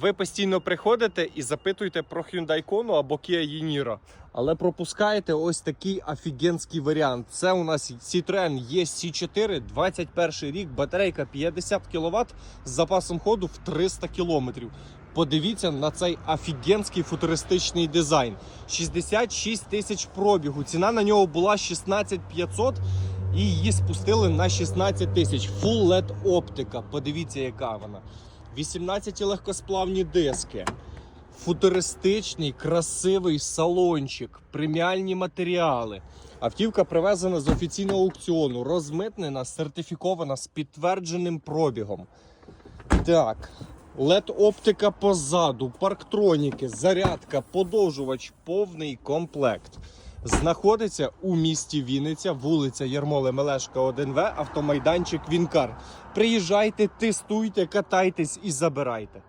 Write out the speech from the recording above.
Ви постійно приходите і запитуєте про Hyundai Kona або Kia Yeniro, але пропускаєте ось такий офігенський варіант. Це у нас Citroen EC4, 21 рік, батарейка 50 кВт з запасом ходу в 300 км. Подивіться на цей офігенський футуристичний дизайн. 66 тисяч пробігу. Ціна на нього була 16 500 і її спустили на 16 тисяч. Full LED оптика. Подивіться, яка вона. 18 легкосплавні диски. Футуристичний, красивий салончик, преміальні матеріали. Автівка привезена з офіційного аукціону, розмитнена, сертифікована з підтвердженим пробігом. Так, led оптика позаду, парктроніки, зарядка, подовжувач, повний комплект. Знаходиться у місті Вінниця, вулиця Єрмоли Мелешка, 1В, автомайданчик Вінкар. Приїжджайте, тестуйте, катайтесь і забирайте.